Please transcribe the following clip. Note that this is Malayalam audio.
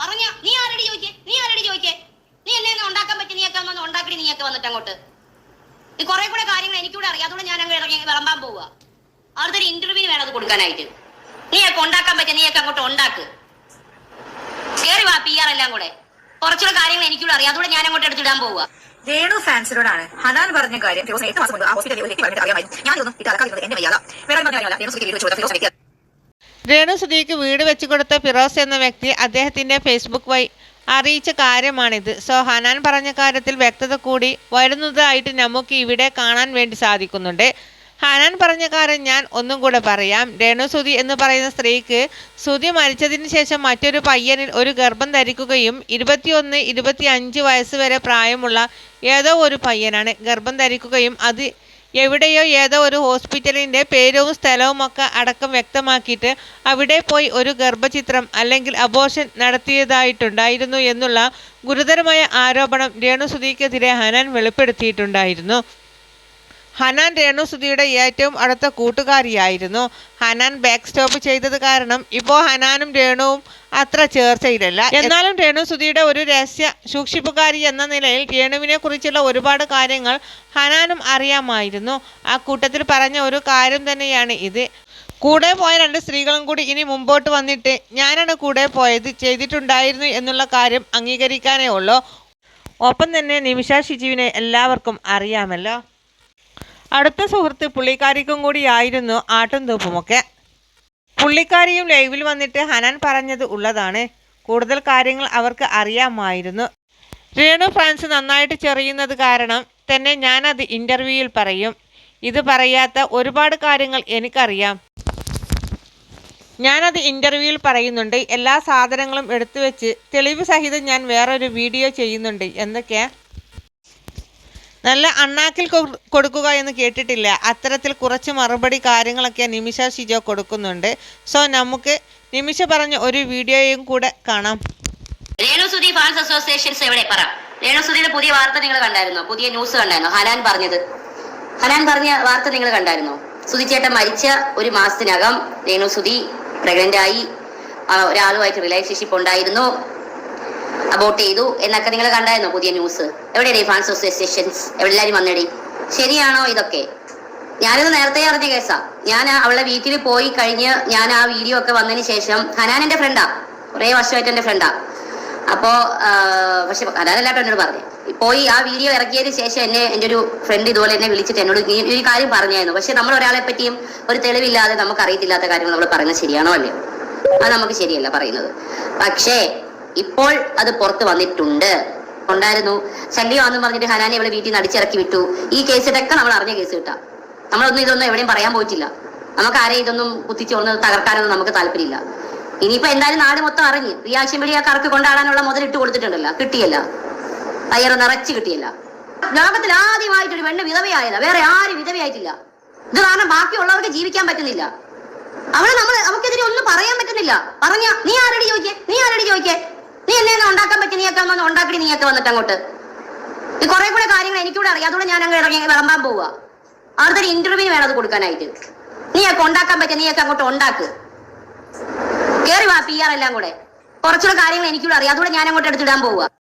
പറഞ്ഞ നീ ആരടി ചോദിക്കേ നീ ആരടി ചോദിക്കേ നീ എന്നെ ഉണ്ടാക്കാൻ പറ്റി? നീയൊക്കെ വന്ന് ഉണ്ടാക്കി നീയൊക്കെ വന്നിട്ട് അങ്ങോട്ട്. ഈ കുറെ കൂടെ കാര്യങ്ങൾ എനിക്കൂടെ അറിയാം. അതുകൊണ്ട് ഞാൻ അങ്ങ് ഇറങ്ങി വിളമ്പാൻ പോവുക. അടുത്തൊരു ഇന്റർവ്യൂ വേണം അത് കൊടുക്കാനായിട്ട്. നീയൊക്കെ ഉണ്ടാക്കാൻ പറ്റിയ നീയൊക്കെ അങ്ങോട്ട് ഉണ്ടാക്ക്. കേറി വാ പി ആർ എല്ലാം കൂടെ. കുറച്ചുകൂടെ കാര്യങ്ങൾ എനിക്കൂടെ അറിയാം. അതുകൊണ്ട് ഞാൻ അങ്ങോട്ട് എടുത്തിടാൻ പോവുക. രേണു ഫാൻസിനോടാണ് ഹനാൻ പറഞ്ഞ കാര്യം. എട്ട് മാസം മുമ്പ് ആ ഹോസ്പിറ്റലിൽ ഒരു വ്യക്തി പറഞ്ഞിട്ട് അറിയാമായിരുന്നു. ഞാനൊന്നും ഇത് അലക്കാതിരുന്നത് എന്റെ വയ്യാത. വേറെ പറഞ്ഞ കാര്യമല്ല. രേണു സുധിക്ക് വീട് ഫിറോസ് വ്യക്തി രേണു സുധിക്ക് വീട് വെച്ചു കൊടുത്ത ഫിറോസ് എന്ന വ്യക്തി അദ്ദേഹത്തിന്റെ ഫേസ്ബുക്ക് വഴി അറിയിച്ച കാര്യമാണിത്. സോ ഹനാൻ പറഞ്ഞ കാര്യത്തിൽ വ്യക്തത കൂടി വരുന്നതായിട്ട് നമുക്ക് ഇവിടെ കാണാൻ വേണ്ടി സാധിക്കുന്നുണ്ട്. ഹനാൻ പറഞ്ഞ കാര്യം ഞാൻ ഒന്നും കൂടെ പറയാം. രേണു സുധി എന്ന് പറയുന്ന സ്ത്രീക്ക് സുധി മരിച്ചതിന് ശേഷം മറ്റൊരു പയ്യനിൽ ഒരു ഗർഭം ധരിക്കുകയും ഇരുപത്തിയൊന്ന് ഇരുപത്തി അഞ്ച് വയസ്സ് വരെ പ്രായമുള്ള ഏതോ ഒരു പയ്യനാണ് ഗർഭം ധരിക്കുകയും അത് എവിടെയോ ഏതോ ഒരു ഹോസ്പിറ്റലിന്റെ പേരും സ്ഥലവും ഒക്കെ അടക്കം വ്യക്തമാക്കിയിട്ട് അവിടെ പോയി ഒരു ഗർഭചിത്രം അല്ലെങ്കിൽ അബോർഷൻ നടത്തിയതായിട്ടുണ്ടായിരുന്നു എന്നുള്ള ഗുരുതരമായ ആരോപണം രേണുസുധിക്കെതിരെ ഹനാൻ വെളിപ്പെടുത്തിയിട്ടുണ്ടായിരുന്നു. ഹനാൻ രേണുസുധിയുടെ ഏറ്റവും അടുത്ത കൂട്ടുകാരിയായിരുന്നു. ഹനാൻ ബാക്ക് സ്റ്റോപ്പ് ചെയ്തത് കാരണം ഇപ്പോൾ ഹനാനും രേണുവും അത്ര ചേർച്ചയിലല്ല. എന്നാലും രേണുസുധിയുടെ ഒരു രഹസ്യ സൂക്ഷിപ്പുകാരി എന്ന നിലയിൽ രേണുവിനെ കുറിച്ചുള്ള ഒരുപാട് കാര്യങ്ങൾ ഹനാനും അറിയാമായിരുന്നു. ആ കൂട്ടത്തിൽ പറഞ്ഞ ഒരു കാര്യം തന്നെയാണ് ഇത്. കൂടെ പോയ രണ്ട് സ്ത്രീകളും കൂടി ഇനി മുമ്പോട്ട് വന്നിട്ട് ഞാനാണ് കൂടെ പോയത് ചെയ്തിട്ടുണ്ടായിരുന്നു എന്നുള്ള കാര്യം അംഗീകരിക്കാനേ ഉള്ളൂ. ഒപ്പം തന്നെ നിമിഷ ഷിജുവിനെ എല്ലാവർക്കും അറിയാമല്ലോ. അടുത്ത സുഹൃത്ത് പുള്ളിക്കാരിക്കും കൂടിയായിരുന്നു ആട്ടും തൂപ്പുമൊക്കെ. പുള്ളിക്കാരിയും ലൈവിൽ വന്നിട്ട് ഹനാൻ പറഞ്ഞത് ഉള്ളതാണ്. കൂടുതൽ കാര്യങ്ങൾ അവർക്ക് അറിയാമായിരുന്നു. രേണു ഫ്രാൻസ് നന്നായിട്ട് ചെറിയുന്നത് കാരണം തന്നെ ഞാനത് ഇന്റർവ്യൂവിൽ പറയും. ഇത് പറയാത്ത ഒരുപാട് കാര്യങ്ങൾ എനിക്കറിയാം. ഞാനത് ഇന്റർവ്യൂവിൽ പറയുന്നുണ്ട്. എല്ലാ സാധനങ്ങളും എടുത്തു വെച്ച് തെളിവ് സഹിതം ഞാൻ വേറൊരു വീഡിയോ ചെയ്യുന്നുണ്ട്. എന്തൊക്കെയാ? നല്ല അണ്ണാക്കിൽ കൊടുക്കുക എന്ന് കേട്ടിട്ടില്ല. അത്തരത്തിൽ കുറച്ച് മറുപടി കാര്യങ്ങളൊക്കെ നിമിഷ ഷിജോ കൊടുക്കുന്നുണ്ട്. സോ നമുക്ക് നിമിഷ പറഞ്ഞ ഒരു വീഡിയോയും കൂടെ കാണാം. രേണുസുതി ഫാൻസ് അസോസിയേഷൻസ് എവിടെ? പറ. രേണുസുതിയുടെ പുതിയ വാർത്ത നിങ്ങൾ കണ്ടായിരുന്നോ? പുതിയ ന്യൂസ് കണ്ടായിരുന്നോ? ഹനാൻ പറഞ്ഞത്. ഹനാൻ പറഞ്ഞ വാർത്ത നിങ്ങൾ കണ്ടായിരുന്നോ? സുതിച്ചേട്ടൻ മരിച്ച ഒരു മാസത്തിനകം രേണുസുതി പ്രഗ്നന്റ് ആയി. ഒരാളുമായിട്ട് റിലേഷൻഷിപ്പ് ഉണ്ടായിരുന്നു. അബോട്ട് ചെയ്തു എന്നൊക്കെ നിങ്ങൾ കണ്ടായിരുന്നോ പുതിയ ന്യൂസ് എവിടെയാണ് ഫാൻസ് അസോസിയേഷൻസ് എവിടെ എല്ലാരും വന്നടി. ശരിയാണോ ഇതൊക്കെ? ഞാനിത് നേരത്തെ അറിഞ്ഞ കേസാ. ഞാൻ അവളെ വീട്ടിൽ പോയി കഴിഞ്ഞ് ഞാൻ ആ വീഡിയോ ഒക്കെ വന്നതിന് ശേഷം ഹനാൻ എന്റെ ഫ്രണ്ടാ കുറേ വർഷമായിട്ട് എന്റെ ഫ്രണ്ടാ അപ്പോ പക്ഷെ ഹനാനല്ലാട്ടോ എന്നോട് പറഞ്ഞു. പോയി ആ വീഡിയോ ഇറക്കിയതിന് ശേഷം എന്നെ എന്റെ ഒരു ഫ്രണ്ട് ഇതുപോലെ എന്നെ വിളിച്ചിട്ട് എന്നോട് ഈ ഒരു കാര്യം പറഞ്ഞായിരുന്നു. പക്ഷെ നമ്മൾ ഒരാളെ പറ്റിയും ഒരു തെളിവില്ലാതെ നമുക്ക് അറിയത്തില്ലാത്ത കാര്യങ്ങൾ നമ്മൾ പറയുന്നത് ശരിയാണോ അല്ലേ അത് നമുക്ക് ശരിയല്ല പറയുന്നത്. പക്ഷേ ഇപ്പോൾ അത് പുറത്ത് വന്നിട്ടുണ്ട്. ഉണ്ടായിരുന്നു. ശല്യമാണെന്ന് പറഞ്ഞിട്ട് ഹനാനെ ഇവിടെ വീട്ടിൽ നിന്ന് അടിച്ചിറക്കി വിട്ടു. ഈ കേസിലൊക്കെ നമ്മൾ അറിഞ്ഞ കേസ് കിട്ടാ. നമ്മളൊന്നും ഇതൊന്നും എവിടെയും പറയാൻ പോയിട്ടില്ല. നമുക്ക് ആരെയും ഇതൊന്നും കുത്തിച്ചോർന്ന് തകർക്കാനൊന്നും നമുക്ക് താല്പര്യമില്ല. ഇനിയിപ്പോ എന്തായാലും നാട് മൊത്തം അറിഞ്ഞ്. റിയാക്ഷൻ വഴി ആ കറക്ക് കൊണ്ടാടാനുള്ള മുതലിട്ട് കൊടുത്തിട്ടുണ്ടല്ലോ. കിട്ടിയല്ല. തയ്യർ നിറച്ച് കിട്ടിയല്ല. ലോകത്തിൽ ആദ്യമായിട്ടൊരു പെണ്ണ് വിധവയായതാ. വേറെ ആരും വിധവയായിട്ടില്ല. ഇത് കാരണം ബാക്കിയുള്ളവർക്ക് ജീവിക്കാൻ പറ്റുന്നില്ല. അവൾ നമ്മൾ നമുക്കെതിരെ ഒന്നും പറയാൻ പറ്റുന്നില്ല. പറഞ്ഞ നീ ആരടി ചോദിക്കേ? നീ ആരടി ചോദിക്കേ? നീ എന്നെ ഉണ്ടാക്കാൻ പറ്റി നീയൊക്കെ വന്ന് ഉണ്ടാക്കി നീയൊക്കെ വന്നിട്ട് അങ്ങോട്ട്. ഈ കുറെ കൂടെ കാര്യങ്ങൾ എനിക്കൂടെ അറിയാം. അതുകൊണ്ട് ഞാൻ അങ്ങ് ഇറങ്ങി വിളമ്പാൻ പോവുക അടുത്തൊരു ഇന്റർവ്യൂ വേണം അത് കൊടുക്കാനായിട്ട്. നീയൊക്കെ ഉണ്ടാക്കാൻ പറ്റിയ നീയൊക്കെ അങ്ങോട്ട് ഉണ്ടാക്ക്. കേറി വാ പി ആർ എല്ലാം കൂടെ. കുറച്ചുള്ള കാര്യങ്ങൾ എനിക്കൂടെ അറിയാം. അതുകൂടെ ഞാൻ അങ്ങോട്ട് എടുത്തിടാൻ പോവുക